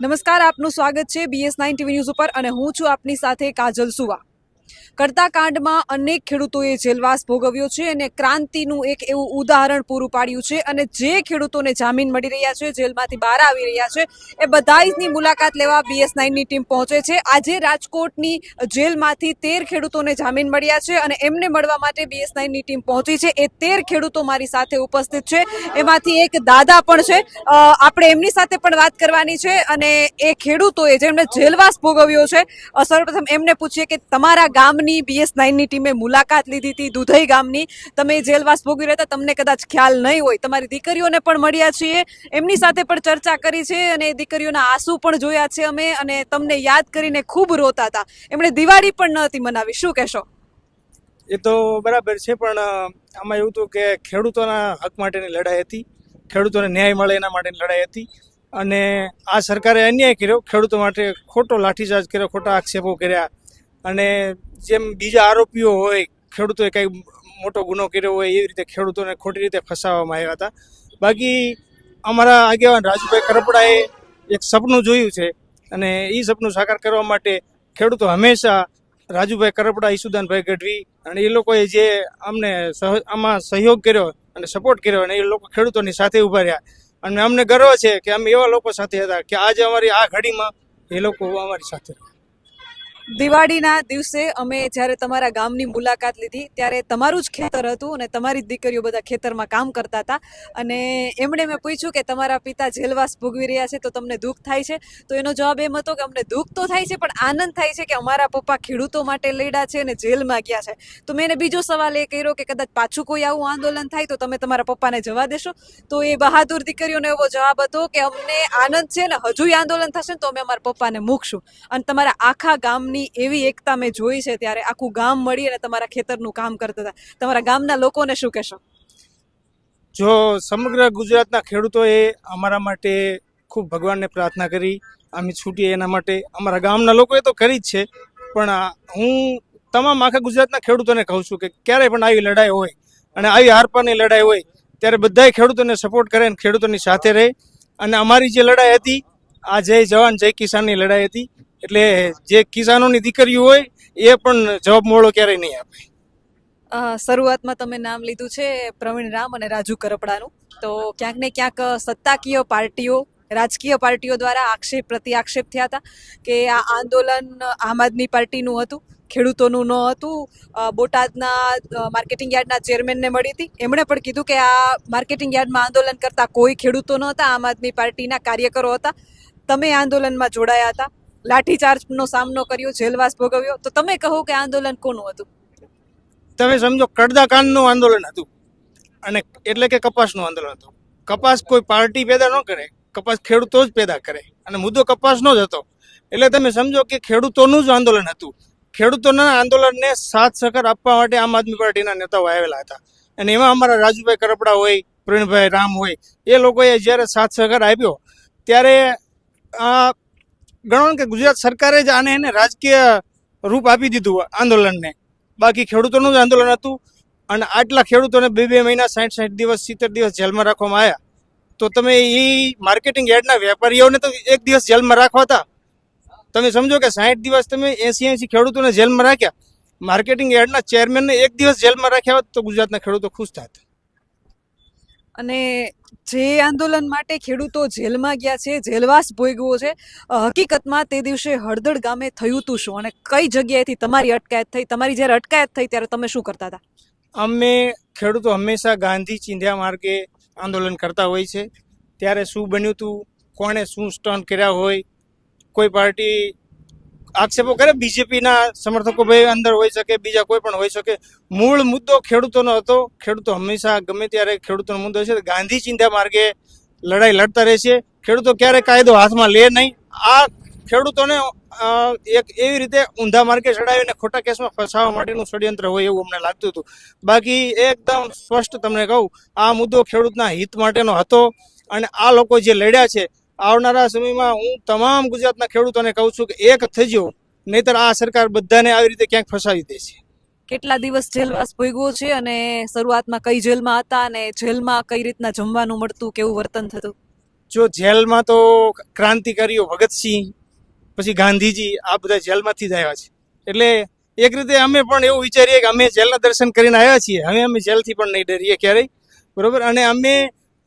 નમસ્કાર, આપનું સ્વાગત છે બીએસ નાઇન ટીવી ન્યૂઝ ઉપર અને હું છું આપની સાથે કાજલ સુવા. કરતા કાંડમાં અનેક ખેડૂતોએ જેલવાસ ભોગવ્યો છે અને ક્રાંતિનું એક એવું ઉદાહરણ પૂરું પાડ્યું છે અને જે ખેડૂતોને જામીન મળી રહ્યા છે, જેલમાંથી બહાર આવી રહ્યા છે, એ બધાની મુલાકાત લેવા બીએસ નાઇનની ટીમ પહોંચે છે. આજે રાજકોટની જેલમાંથી તેર ખેડૂતોને જામીન મળ્યા છે અને એમને મળવા માટે બીએસ નાઇનની ટીમ પહોંચી છે. એ તેર ખેડૂતો મારી સાથે ઉપસ્થિત છે. એમાંથી એક દાદા પણ છે. આપણે એમની સાથે પણ વાત કરવાની છે અને એ ખેડૂતોએ જેમણે જેલવાસ ભોગવ્યો છે સર્વપ્રથમ એમને પૂછીએ કે તમારા ગામની બીએસ નાઇનની ટીમે મુલાકાત લીધી હતી, દુધઈ ગામની. તમે જેલવાસ ભોગવી રહ્યા તમને કદાચ ખ્યાલ નહીં હોય. તમારી દીકરીઓને પણ મળ્યા છીએ. એમની સાથે પણ ચર્ચા કરી છે અને દીકરીઓના આંસુ પણ જોયા છે અમે અને તમને યાદ કરીને ખૂબ રોતા હતા. એમણે દિવાળી પણ નહોતી મનાવી. શું કહેશો? એ તો બરાબર છે, પણ આમાં એવું હતું કે ખેડૂતોના હક માટેની લડાઈ હતી. ખેડૂતોને ન્યાય મળે એના માટેની લડાઈ હતી. અને આ સરકારે અન્યાય કર્યો. ખેડૂતો માટે ખોટો લાઠીચાર્જ કર્યો, ખોટા આક્ષેપો કર્યા. અને જેમ બીજા આરોપીઓ હોય, ખેડૂતોએ કંઈ મોટો ગુનો કર્યો હોય, એવી રીતે ખેડૂતોને ખોટી રીતે ફસાવવામાં આવ્યા હતા બાકી અમારા આગેવાન રાજુભાઈ કરપડાએ એક સપનું જોયું છે અને એ સપનું સાકાર કરવા માટે ખેડૂતો હંમેશા રાજુભાઈ કરપડા, ઈસુદાનભાઈ ગઢવી અને એ લોકોએ જે અમને આમાં સહયોગ કર્યો અને સપોર્ટ કર્યો અને એ લોકો ખેડૂતોની સાથે ઊભા રહ્યા અને અમને ગર્વ છે કે અમે એવા લોકો સાથે હતા કે આજે અમારી આ ઘડીમાં એ લોકો અમારી સાથે રહ્યા. દિવાળીના દિવસે અમે જ્યારે તમારા ગામની મુલાકાત લીધી, ત્યારે તમારું જ ખેતર હતું અને તમારી જ દીકરીઓ બધા ખેતરમાં કામ કરતા હતા. અને એમણે મેં પૂછ્યું કે તમારા પિતા જેલવાસ ભોગવી રહ્યા છે તો તમને દુઃખ થાય છે? તો એનો જવાબ એમ હતો કે અમને દુઃખ તો થાય છે, પણ આનંદ થાય છે કે અમારા પપ્પા ખેડૂતો માટે લડ્યા છે અને જેલમાં ગયા છે. તો મેં એને બીજો સવાલ એ કર્યો કે કદાચ પાછું કોઈ આવું આંદોલન થાય તો તમે તમારા પપ્પાને જવા દેશો? તો એ બહાદુર દીકરીઓનો એવો જવાબ હતો કે અમને આનંદ છે ને હજુય આંદોલન થશે ને તો અમે અમારા પપ્પાને મૂકશું. અને તમારા આખા ગામની એવી એકતા મેં જોઈ છે ત્યારે આખું ગામ મળી અને તમારા ખેતરનું કામ કરતા હતા. તમારા ગામના લોકોને શું કહેશો? જો સમગ્ર ગુજરાતના ખેડૂતોએ અમારા માટે ખૂબ ભગવાનને પ્રાર્થના કરી. અમે છૂટીએ એના માટે. અમારા ગામના લોકોએ તો કરી જ છે. પણ હું તમામ આખા ગુજરાતના ખેડૂતોને કહું છું કે ક્યારેય પણ આવી લડાઈ હોય અને આવી હારપાની લડાઈ હોય, ત્યારે બધાય ખેડૂતોને સપોર્ટ કરે અને ખેડૂતોની સાથે રહે. અને અમારી જે લડાઈ હતી, આ જય જવાન, જય કિસાનની લડાઈ હતી એટલે જે કિસાનોની દીકરીઓ હોય, એ પણ જવાબ મોળો ક્યારેય નહીં આપે. શરૂઆતમાં તમે નામ લીધું છે પ્રવીણ રામ અને રાજુ કરપડાનું. તો ક્યાંક ને ક્યાંક સત્તાકીય પાર્ટીઓ, રાજકીય પાર્ટીઓ દ્વારા આક્ષેપ પ્રતિ આક્ષેપ થયા હતા કે આ આંદોલન આમ આદમી પાર્ટીનું હતું, ખેડૂતોનું ન હતું. બોટાદના માર્કેટિંગ યાર્ડના ચેરમેનને મળી હતી. એમણે પણ કીધું કે આ માર્કેટિંગ યાર્ડમાં આંદોલન કરતા કોઈ ખેડૂતો ન હતા આમ આદમી પાર્ટીના કાર્યકરો હતા. તમે આંદોલનમાં જોડાયા હતા. લાઠીચાર્જનો સામનો કર્યો, જેલવાસ ભોગવ્યો. તો તમે કહો કે આંદોલન કોનું હતું? તમે સમજો, કડદા કાંડનું આંદોલન હતું. અને એટલે કે કપાસનું આંદોલન હતું. કપાસ કોઈ પાર્ટી પેદા ન કરે, કપાસ ખેડૂતો જ પેદા કરે. અને મુદ્દો કપાસનો જ હતો. એટલે તમે સમજો કે ખેડૂતોનું જ આંદોલન હતું. ખેડૂતોના આંદોલનને સાથ સહકાર આપવા માટે આમ આદમી પાર્ટીના નેતાઓ આવેલા હતા. અને એમાં અમારા રાજુભાઈ કરપડા હોય, પ્રવીણભાઈ રામ હોય, એ લોકોએ જ્યારે સાથ સહકાર આપ્યો, ત્યારે આ ગણો કે ગુજરાત સરકારે જ આને એને રાજકીય રૂપ આપી દીધું આંદોલનને. બાકી ખેડૂતોનું જ આંદોલન હતું અને આટલા ખેડૂતોને બે બે મહિના સાઠ સાઠ દિવસ, સિત્તેર દિવસ જેલમાં રાખવામાં આવ્યા. તો તમે એ માર્કેટિંગ યાર્ડના વેપારીઓને તો એક દિવસ જેલમાં રાખવા હતા. તમે સમજો કે સાઠ દિવસ તમે એસી એસી ખેડૂતોને જેલમાં રાખ્યા. માર્કેટિંગ યાર્ડના ચેરમેનને એક દિવસ જેલમાં રાખ્યા હોત તો ગુજરાતના ખેડૂતો ખુશ થાત. અને જે આંદોલન માટે ખેડૂતો જેલમાં ગયા છે, જેલવાસ ભોગવો છે હકીકતમાં તે દિવસે હળદળ ગામે થયું હતું શું? અને કઈ જગ્યાએથી તમારી અટકાયત થઈ? તમારી જ્યારે અટકાયત થઈ ત્યારે તમે શું કરતા હતા? અમે ખેડૂતો હંમેશા ગાંધી ચિંધ્યા માર્ગે આંદોલન કરતા હોય છે. ત્યારે શું બન્યું હતું કોણે શું સ્ટન્ટ કર્યા હોય? કોઈ પાર્ટી આક્ષેપો કરે, બીજેપીના સમર્થકો ભાઈ અંદર હોઈ શકે, બીજા કોઈ પણ હોઈ શકે. મૂળ મુદ્દો ખેડૂતોનો હતો. ખેડૂતો હંમેશા ગમે ત્યારે ખેડૂતોનો મુદ્દો છે, ગાંધી ચિંતા માર્ગે લડાઈ લડતા રહેશે. ખેડૂતો ક્યારે કાયદો હાથમાં લે નહીં. આ ખેડૂતોને એક એવી રીતે ઊંધા માર્ગે ચડાવીને ખોટા કેસમાં ફસાવવા માટેનું ષડયંત્ર હોય એવું અમને લાગતું હતું. બાકી એકદમ સ્પષ્ટ તમને કહું, આ મુદ્દો ખેડૂતના હિત માટેનો હતો અને આ લોકો જે લડ્યા છે આવનારા સમયમાં હું તમામ ગુજરાતના ખેડૂતોને કહું છું કે એક થજો નહીતર આ સરકાર બધાને આવી રીતે ક્યાંક ફસાવી દે છે કેટલા દિવસ જેલવાસ ભોગવો છે અને શરૂઆતમાં કઈ જેલમાં હતા અને જેલમાં કઈ રીતના જમવાનું મળતું કેવું વર્તન થતું? જો જેલમાં તો ક્રાંતિકારીઓ ભગતસિંહ પછી ગાંધીજી આ બધા જેલમાંથી જ આવ્યા છે. એટલે એક રીતે અમે પણ એવું વિચારીએ કે અમે જેલના દર્શન કરીને આવ્યા છીએ. હવે અમે જેલથી પણ નહીં ડરીએ ક્યારેય. બરોબર? અને અમે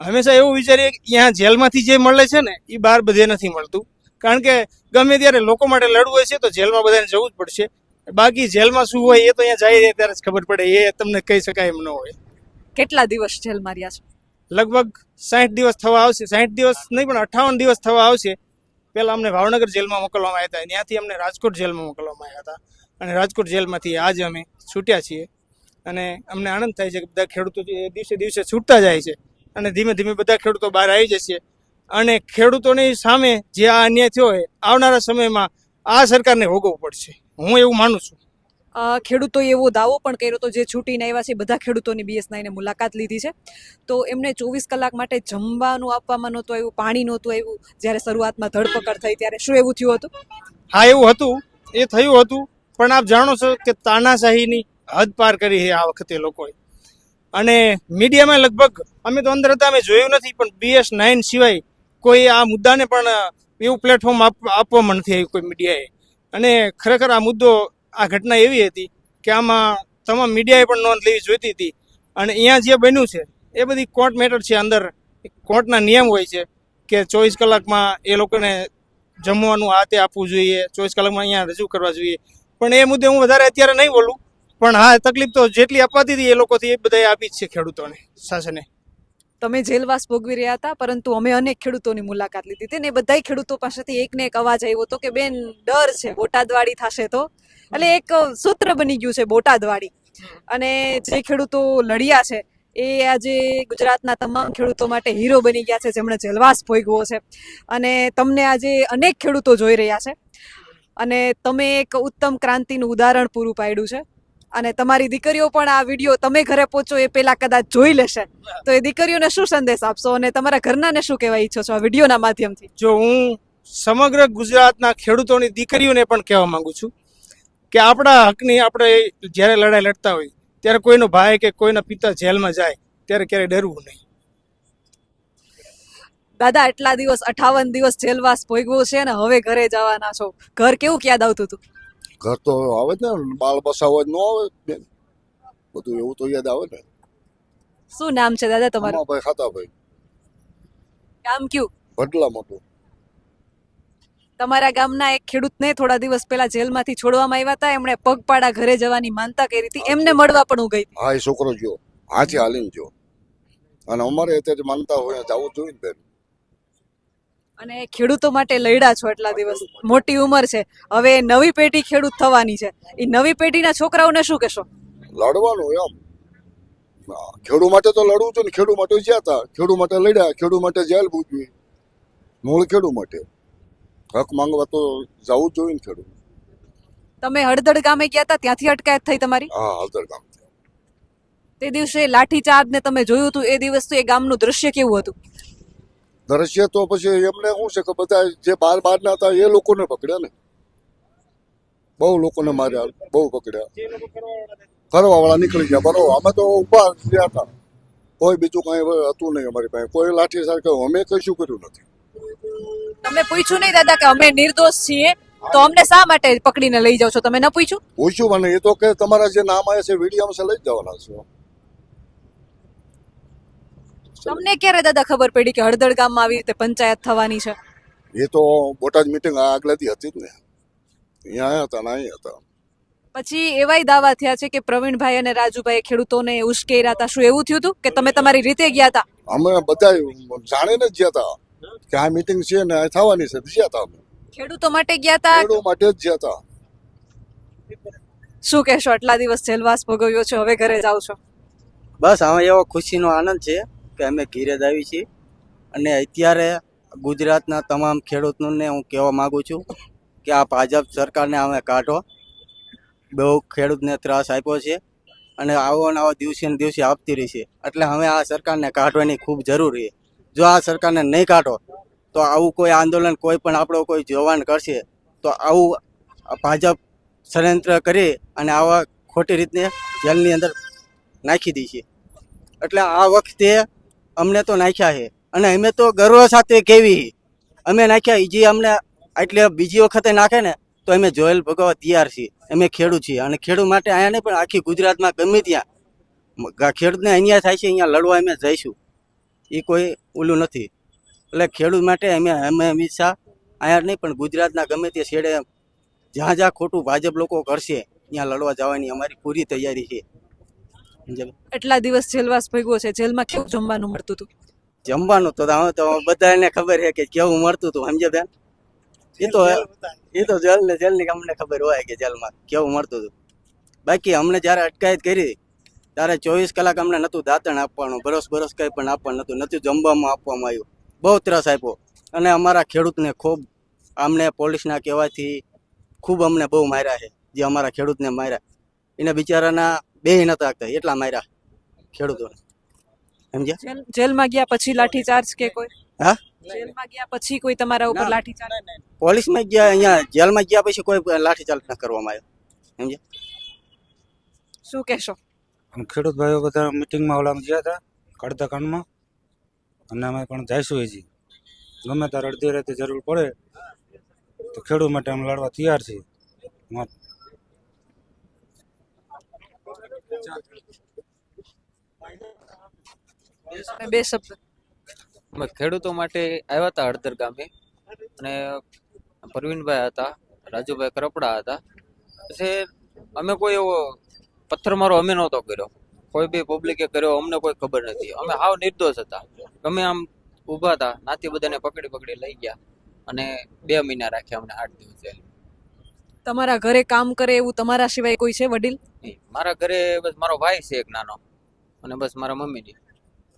હંમેશા એવું વિચારીએ કે ત્યાં જેલમાંથી જે મળે છે ને એ બહાર બધે નથી મળતું. કારણ કે ગમે ત્યારે લોકો માટે લડવું હોય છે તો જેલમાં બધાને જવું જ પડશે. બાકી જેલમાં શું હોય એ તો અહીંયા જાય ત્યારે જ ખબર પડે. એ તમને કહી શકાય એમ ન હોય. કેટલા દિવસ જેલમાં રહ્યા છે? લગભગ સાઠ દિવસ થવા આવશે. સાઠ દિવસ નહીં પણ અઠાવન દિવસ થવા આવશે. પહેલાં અમને ભાવનગર જેલમાં મોકલવામાં આવ્યા હતા. ત્યાંથી અમને રાજકોટ જેલમાં મોકલવામાં આવ્યા હતા. અને રાજકોટ જેલમાંથી આજે અમે છૂટ્યા છીએ. અને અમને આનંદ થાય છે કે બધા ખેડૂતો દિવસે દિવસે છૂટતા જાય છે. અને ધીમે ધીમે બધા ખેડૂતો બહાર આવી જશે. અને ખેડૂતોની સામે જે આ અન્યાય થયો હોય આવનારા સમયમાં આ સરકારને ભોગવવું પડશે. હું એવું માનું છું. ખેડૂતોએ એવો દાવો પણ કર્યો હતો જે છૂટીને આવ્યા છે બધા ખેડૂતોની બીએસનાઈને મુલાકાત લીધી છે. તો એમને ચોવીસ કલાક માટે જમવાનું આપવામાં નહોતું આવ્યું પાણી નહોતું આવ્યું. જ્યારે શરૂઆતમાં ધરપકડ થઈ ત્યારે શું એવું થયું હતું? હા એવું હતું. એ થયું હતું. પણ આપ જાણો છો કે તાનાશાહીની હદ પાર કરી છે આ વખતે લોકોએ. અને મીડિયામાં લગભગ અમે તો અંદર હતા, અમે જોયું નથી, પણ બીએસ નાઇન સિવાય કોઈ આ મુદ્દાને પણ એવું પ્લેટફોર્મ આપવામાં નથી આવ્યું કોઈ મીડિયાએ. અને ખરેખર આ મુદ્દો, આ ઘટના એવી હતી કે આમાં તમામ મીડિયાએ પણ નોંધ લેવી જોઈતી હતી. અને અહીંયા જે બન્યું છે, એ બધી કોર્ટ મેટર છે અંદર. કોર્ટના નિયમ હોય છે કે ચોવીસ કલાકમાં એ લોકોને જમવાનું આ તે આપવું જોઈએ, ચોવીસ કલાકમાં અહીંયા રજૂ કરવા જોઈએ. પણ એ મુદ્દે હું વધારે અત્યારે નહીં બોલું. પણ હા, તકલીફ તો જેટલી અપાતી હતી એ લોકોથી એ બધાએ આપી જ છે ખેડૂતોને શાસને તમે જેલવાસ ભોગવી રહ્યા હતા, પરંતુ અમે અનેક ખેડૂતોની મુલાકાત લીધી હતી ને બધા ખેડૂતો પાસેથી એકને એક અવાજ આવ્યો હતો કે, બેન, ડર છે બોટાદવાડી થશે તો. એટલે એક સૂત્ર બની ગયું છે બોટાદવાડી અને જે ખેડૂતો લડ્યા છે, એ આજે ગુજરાતના તમામ ખેડૂતો માટે હીરો બની ગયા છે, જેમણે જેલવાસ ભોગવો છે. અને તમને આજે અનેક ખેડૂતો જોઈ રહ્યા છે. અને તમે એક ઉત્તમ ક્રાંતિનું ઉદાહરણ પૂરું પાડ્યું છે. અને તમારી દીકરીઓ પણ આ વીડિયો તમે ઘરે પહોંચો એ પહેલા કદાચ જોઈ લેશે. તો એ દીકરીઓને શું સંદેશ આપશો અને તમારા ઘરનાને શું કહેવા ઈચ્છો છો આ વિડીયોના માધ્યમથી? જો હું સમગ્ર ગુજરાતના ખેડૂતોની દીકરીઓને પણ કહેવા માંગુ છું કે આપણા હકની આપણે જ્યારે લડાઈ લડતા હોય ત્યારે કોઈનો ભાઈ કે કોઈના પિતા જેલમાં જાય ત્યારે ક્યારેય ડરવું નહીં. દાદા એટલા દિવસ અઠાવન દિવસ જેલવાસ ભોગવો છે ને હવે ઘરે જવાના છો. ઘર કેવું યાદ આવતું હતું? ઘર તો આવે ને બાળ બસાવો ન આવે બધું એવું તો યાદ આવે ને. શું નામ છે દાદા તમારું? ભાઈ ખાતા ભાઈ ગામ કયું? ભડલા મોટું. તમારા ગામના એક ખેડૂતને થોડા દિવસ પહેલા જેલમાંથી છોડવામાં આવ્યા હતા. એમણે પગપાળા ઘરે જવાની માનતા કરી હતી. એમને મળવા પણ હું ગઈ. હા એ છોકરો જો હાથી હાલીને જો અને અમારે અત્યારે માનતા હોય જવું જોઈએ ને બેન. અને ખેડૂતો માટે લડ્યા છો એટલા દિવસ. મોટી ઉંમર છે. હવે નવી પેઢી ખેડૂત થવાની છે. એ નવી પેઢીના છોકરાઓને શું કહેશો? લડવાનું એમ. ખેડૂ માટે તો લડવું જોઈએ ને ખેડૂ માટે જ્યાં હતા ખેડૂ માટે લડ્યા ખેડૂ માટે જેલ ભૂજવી મૂળ ખેડૂ માટે. હક માંગવા તો જવું જોઈએ ને ખેડૂ તમે હળદળ ગામે ગયા હતા ત્યાંથી અટકાયત થઈ તમારી? હા હળદળ ગામ. તે દિવસે લાઠીચાર્જ ને તમે જોયું હતું. એ દિવસ તો એ ગામનું દ્રશ્ય કેવું હતું? દરશ્ય તો પછી એમને શું છે કે બધા જે બાર બાર ના હતા એ લોકોને પકડ્યા ને. બહુ લોકોને માર્યા બહુ પકડ્યા. કરવા વાળા નીકળી ગયા બરોબર. અમે તો ઊભા રહ્યા હતા. કોઈ બીજું કઈ હતું નહીં અમારી પાસે. કોઈ લાઠી સાર અમે કશું કર્યું નથી. તમે પૂછ્યું નહીં દાદા કે અમે નિર્દોષ છીએ તો અમને શા માટે પકડીને લઈ જાઓ છો? તમે ન પૂછ્યું? પૂછ્યું મને એ તો કે તમારા જે નામ આવે છે વીડિયો લઈ જવાના છે. તમને ક્યારે દાદા ખબર પડી કે હળદળ ગામમાં આવી રીતે પંચાયત થવાની છે? એ તો બોટાદ મિટિંગ આગલાથી હતી જ ને. અહીંયા આવ્યા હતા ને અહીંયા હતા. પછી એવાય દાવા થયા છે કે પ્રવીણભાઈ અને રાજુભાઈ ખેડૂતોને ઉશ્કેર્યા હતા. શું એવું થયું હતું કે તમે તમારી રીતે ગયા હતા? અમે બધા જાણીને જ ગયા હતા કે આ મિટિંગ છે ને આ થવાની છે. ગયા હતા અમે. ખેડૂતો માટે ગયા હતા? ખેડૂતો માટે જ ગયા હતા. શું કહેશો? આટલા દિવસ જેલવાસ ભોગવ્યો છે હવે ઘરે જાવ છો? બસ હવે એવો ખુશીનો આનંદ છે. કે અમે ઘીરે જ આવી છીએ. અને અત્યારે ગુજરાતના તમામ ખેડૂતોને હું કહેવા માગું છું કે આ ભાજપ સરકારને અમે કાઢો. બહુ ખેડૂતને ત્રાસ આપ્યો છે અને આવો ને આવો દિવસે ને દિવસે આપતી રહી છે. એટલે હવે આ સરકારને કાઢવાની ખૂબ જરૂરી છે. જો આ સરકારને નહીં કાઢો, તો આવું કોઈ આંદોલન કોઈ પણ આપણો કોઈ જવાન કરશે, તો આવું ભાજપ ષડયંત્ર કરી અને આવા ખોટી રીતને જેલની અંદર નાખી દે એટલે આ વખતે અમને તો નાખ્યા છે. અને અમે તો ગર્વ સાથે કેવી. અમે નાખ્યા જે અમને એટલે બીજી વખતે નાખે ને, તો અમે જોયેલ ભગવા તૈયાર છીએ. અમે ખેડૂત છીએ. અને ખેડૂત માટે અહીંયા નહીં, પણ આખી ગુજરાતમાં ગમે ત્યાં ખેડૂતને અહીંયા થાય છે, અહીંયા લડવા અમે જઈશું. એ કોઈ ઓલું નથી. એટલે ખેડૂત માટે અમે અમે હંમેશા અહીંયા નહીં, પણ ગુજરાતના ગમે તે છેડે જ્યાં જ્યાં ખોટું ભાજપ લોકો કરશે, ત્યાં લડવા જવાની અમારી પૂરી તૈયારી છે? એટલા દિવસ જેલવાસ ભોગવો છે? જેલમાં કેવું જમવાનું મળતું હતું? જમવાનું તો હવે તો બધાને ખબર છે કે કેવું મળતું હતું સમજે બેન? એ તો એ તો જેલ ને જેલની અમને ખબર હોય કે જેલમાં કેવું મળતું હતું. બાકી અમને જ્યારે અટકાયત કરી ત્યારે ચોવીસ કલાક અમને નતું દાંતણ આપવાનું બરસ બરસ કંઈ પણ આપવાનું નતું નતું જમવામાં આપવામાં આવ્યું. બહુ ત્રાસ આપ્યો. અને અમારા ખેડૂતને ખૂબ અમને પોલીસના કહેવાથી ખૂબ અમને બહુ માર્યા છે જે અમારા ખેડૂતને માર્યા. એને બિચારાના બે નતા આગતા એટલા માર્યા ખેડૂતોને. સમજ્યા જેલમાં ગયા પછી લાઠીચાર્જ કે કોઈ? હા? જેલમાં ગયા પછી કોઈ તમારા ઉપર. લાઠીચાર્જ? પોલીસમાં ગયા અહીંયા જેલમાં ગયા પછી કોઈ લાઠીચાર્જ ન કરવામાં આવ્યો. સમજ્યા શું કહેશો? અમે ખેડૂત ભાઈઓ બધા મિટિંગમાં ઓલામાં ગયા હતા કડતા કાંડમાં અને અમે પણ જઈશું હજી. ગમે ત્યારે અડધી રાતે જરૂર પડે તો ખેડૂત માટે અમે લડવા તૈયાર છીએ. બે શબ્દ. અમે ખેડૂતો માટે આવ્યા હતા હળદર ગામે. અને પરવીનભાઈ હતા રાજુભાઈ કરપડા હતા. પછી અમે કોઈ એવો પથ્થરમારો અમે નહોતો કર્યો. કોઈ બી પબ્લિકે કર્યો અમને કોઈ ખબર નથી. અમે હાવ નિર્દોષ હતા. અમે આમ ઊભા હતા નાથી બધાને પકડી પકડી લઈ ગયા. અને બે મહિના રાખ્યા અમને આઠ દિવસ. તમારા ઘરે કામ કરે એવું તમારા સિવાય કોઈ છે વડીલ? નહીં, મારા ઘરે બસ મારો ભાઈ છે એક નાનો. અને બસ મારા મમ્મીની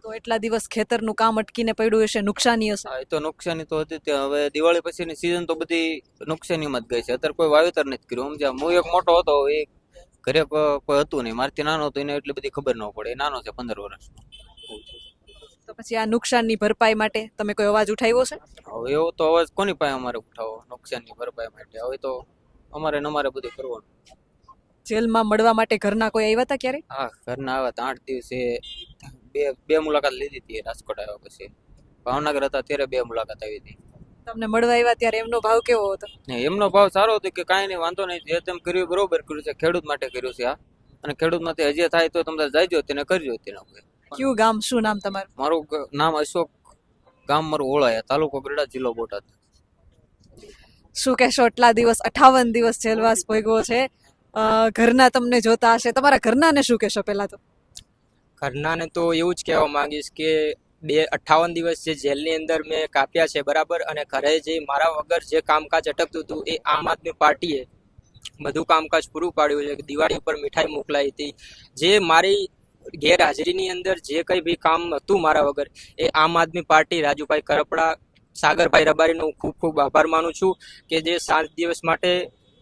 તો એટલા દિવસ ખેતરનું કામ અટકીને પડ્યું હશે નુકસાની હશે હા એ તો નુકસાની તો હતી તે હવે દિવાળી પછીની સિઝન તો બધી નુકસાનીમાં જ ગઈ છે. અત્યારે કોઈ વાવેતર નથી કર્યું. સમજ્યા હું એક મોટો હતો એ ઘરે કોઈ હતું નહીં. મારથી નાનો હતો એને એટલી બધી ખબર ન પડે. એ નાનો છે પંદર વર્ષનો. તો પછી આ નુકસાનની ભરપાઈ માટે તમે કોઈ અવાજ ઉઠાવ્યો છે? હવે એવો તો અવાજ કોની પાસે અમારે ઉઠાવો? નુકસાનની ભરપાઈ માટે. હવે તો અમારે ને અમારે બધું કરવાનું. જેલમાં મળવા માટે ઘરના કોઈ આવ્યા હતા ક્યારે હા ઘરના આવ્યા હતા. આઠ દિવસે બે બે મુલાકાત લીધી હતી રાજકોટ આવ્યા પછી. ભાવનગર હતા ત્યારે બે મુલાકાત આવી હતી. તમને મળવા આવ્યા ત્યારે એમનો ભાવ કેવો હતો? એમનો ભાવ સારો હતો કે કાંઈ નહીં વાંધો નહીં. જે તેમ કર્યું બરોબર કર્યું છે. ખેડૂત માટે કર્યું છે આ. અને ખેડૂત માટે હજી થાય તો તમે જાયજો તેને કરજો તેના કયું ગામ? શું નામ તમારું? મારું નામ અશોક ગામ મારું ઓળાયા તાલુકો ગરડા જિલ્લો બોટાદ. શું કહેશો? આટલા દિવસ અઠાવન દિવસ જેલવાસ ભોગવો છે. ઘરના તમને જોતા હશે. તમારા ઘરનાને શું કહેશો પહેલાં તો? ઘરનાને તો એવું જ કહેવા માંગીશ કે બે અઠ્ઠાવન દિવસ જે જેલની અંદર મેં કાપ્યા છે, બરાબર? અને ઘરે જે મારા વગર જે કામકાજ અટકતું હતું એ આમ આદમી પાર્ટીએ બધું કામકાજ પૂરું પાડ્યું છે. દિવાળી ઉપર મીઠાઈ મોકલાઈ હતી. જે મારી ગેરહાજરીની અંદર જે કંઈ બી કામ હતું મારા વગર એ આમ આદમી પાર્ટી, રાજુભાઈ કરપડા, સાગરભાઈ રબારીનો હું ખૂબ ખૂબ આભાર માનું છું કે જે સાત દિવસ માટે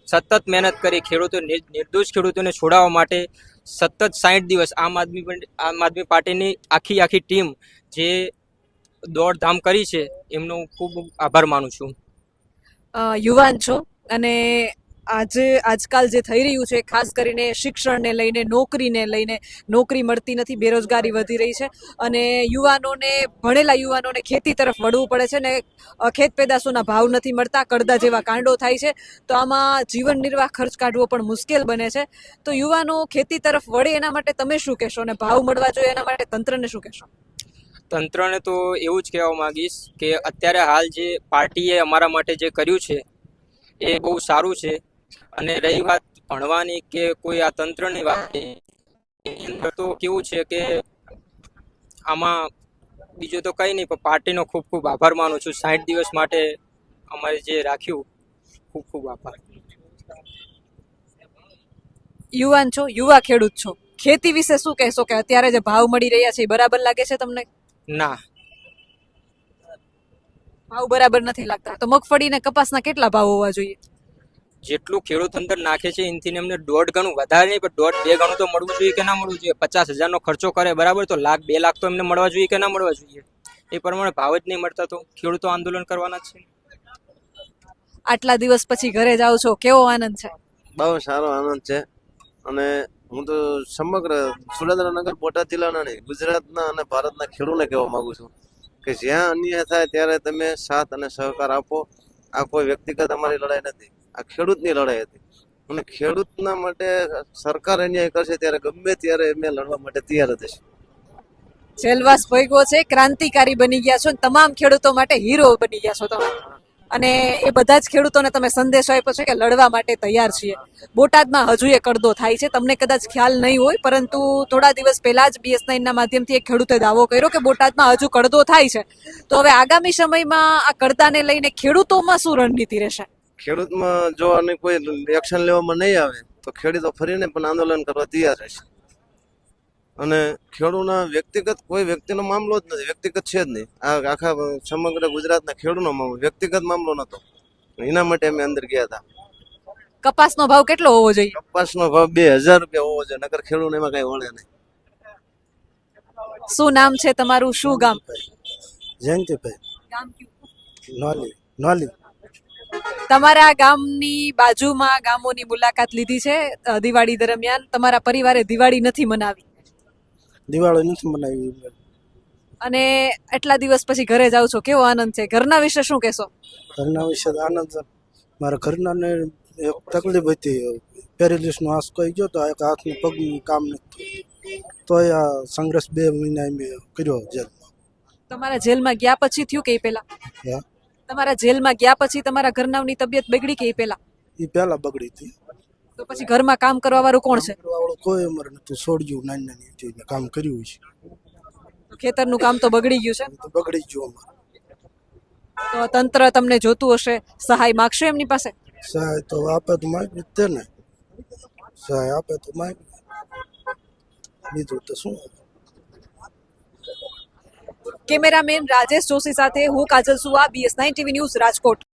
સતત મહેનત કરી ખેડૂતો નિર્દોષ ખેડૂતોને છોડાવવા માટે સતત સાઠ દિવસ આમ આદમી આમ આદમી પાર્ટીની આખી આખી ટીમ જે દોડધામ કરી છે, એમનો ખૂબ આભાર માનું છું. યુવાન છો અને આજે આજકાલ જે થઈ રહ્યું છે, ખાસ કરીને શિક્ષણને લઈને, નોકરીને લઈને, નોકરી મળતી નથી, બેરોજગારી વધી રહી છે અને યુવાનોને, ભણેલા યુવાનોને ખેતી તરફ વળવું પડે છે ને ખેત પેદાશોના ભાવ નથી મળતા, કડદા જેવા કાંડો થાય છે, તો આમાં જીવન નિર્વાહ ખર્ચ કાઢવો પણ મુશ્કેલ બને છે. તો યુવાનો ખેતી તરફ વળે એના માટે તમે શું કહેશો અને ભાવ મળવા જોઈએ એના માટે તંત્રને શું કહેશો? તંત્રને તો એવું જ કહેવા માંગીશ કે અત્યારે હાલ જે પાર્ટીએ અમારા માટે જે કર્યું છે, એ બહુ સારું છે. અને રહી વાત ભણવાની કે કોઈ આ તંત્રની વાત એની અંદર તો કેવું છે કે આમાં બીજું તો કંઈ નહીં પણ પાર્ટીનો ખૂબ ખૂબ આભાર માનું છું. સાઠ દિવસ માટે અમારે જે રાખ્યું ખૂબ ખૂબ આભાર. યુવાન છો યુવા ખેડૂત છો. ખેતી વિશે શું કહેશો કે અત્યારે જે ભાવ મળી રહ્યા છે એ બરાબર લાગે છે તમને? ના. ભાવ બરાબર નથી લાગતા. તો મગફળી ને કપાસના કેટલા ભાવ હોવા જોઈએ? જેટલું ખેડૂત અંદર નાખે છે એનાથી એમને દોઢ ગણું વધારે નહીં પણ દોઢ બે ગણું તો મળવું જોઈએ કે ના મળવું જોઈએ? પચાસ હજારનો ખર્ચો કરે બરાબર? તો લાખ બે લાખ તો એમને મળવા જોઈએ કે ના મળવા જોઈએ? એ પ્રમાણે ભાવ જ નહીં મળતા તો ખેડૂતો આંદોલન કરવાના છે. આટલા દિવસ પછી ઘરે જાઓ છો કેવો આનંદ છે? બહુ સારો આનંદ છે. અને હું તો સમગ્ર સુરેન્દ્રનગર બોટાદ જિલ્લાના નહીં ગુજરાતના અને ભારતના ખેડૂતને કહેવા માંગુ છું કે જ્યાં અન્યાય થાય ત્યારે તમે સાથ અને સહકાર આપો. આ કોઈ વ્યક્તિગત અમારી લડાઈ નથી. આ ખેડૂતની લડાઈ હતી. અને ખેડૂતના માટે સરકાર અન્યાય કરશે ત્યારે ગમે ત્યારે એમને લડવા માટે તૈયાર જ છીએ જેલવાસ ભોગવો છે, ક્રાંતિકારી બની ગયા છો તમામ ખેડૂતો માટે હીરો બની ગયા છો તમે. અને એ બધા જ ખેડૂતોને તમે સંદેશો આપ્યો છે કે લડવા માટે તૈયાર છીએ. બોટાદમાં હજુ એ કડદો થાય છે, તમને કદાચ ખ્યાલ નહીં હોય, પરંતુ થોડા દિવસ પહેલા જ બીએસ ના માધ્યમથી એક ખેડૂતે દાવો કર્યો કે બોટાદમાં હજુ કડદો થાય છે. તો હવે આગામી સમયમાં આ કડદાને લઈને ખેડૂતોમાં શું રણનીતિ રહેશે? ખેડૂતમાં જો આની કોઈ એક્શન લેવામાં નહીં આવે તો ખેડૂતો ફરીને પણ આંદોલન કરવા તૈયાર રહેશે. અને ખેડૂતના વ્યક્તિગત કોઈ વ્યક્તિનો મામલો જ નથી વ્યક્તિગત છે જ નહીં. આ આખા સમગ્ર ગુજરાતના ખેડૂતનો મામલો વ્યક્તિગત મામલો નતો એના માટે અમે અંદર ગયા હતા. કપાસનો ભાવ કેટલો હોવો જોઈએ? કપાસનો ભાવ બે હજાર રૂપિયા હોવો જોઈએ નકર ખેડૂત એમાં કઈ વળે નહીં. શું નામ છે તમારું? શું ગામ? જયંતિભાઈ. ગામ નોલી નોલી. તમારા ગામની બાજુમાં ગામોની મુલાકાત લીધી છે દિવાળી દરમિયાન. તમારા પરિવારે દિવાળી નથી મનાવી. દિવાળી નથી મનાવી અને એટલા દિવસ પછી ઘરે જાવ છો કેવો આનંદ છે? ઘરના વિશે શું કહેશો? ઘરના વિશે આનંદ છે. મારા ઘરનાને એક તકલીફ હતી. પેરેલિસનો આંસકો આવી ગયો તો એક હાથનું પગનું કામ નથી તો આ સંઘર્ષ બે મહિના મેં કર્યો જેલમાં. તમારા જેલમાં ગયા પછી થયું કે પહેલા? તમારા જેલમાં ગયા પછી તમારા ઘરનાની તબિયત બગડી કે એ પહેલા? એ પહેલા બગડી હતી. તો પછી ઘરમાં કામ કરવા વાળું કોણ છે? કોઈ અમારે નતું છોડ્યું નાની નાની હતી કામ કર્યું છે. ખેતરનું કામ તો બગડી ગયું છે? તો બગડી ગયું અમારે. તો તંત્ર તમને જોતું હશે સહાય માગશે એમની પાસે? સહાય તો આપે તો માગી જ ને. સહાય આપે તો માગી બીજું તો શું? કેમેરામેન રાજેશ જોશી સાથે હું Kajal Suva B S nine TV news Rajkot.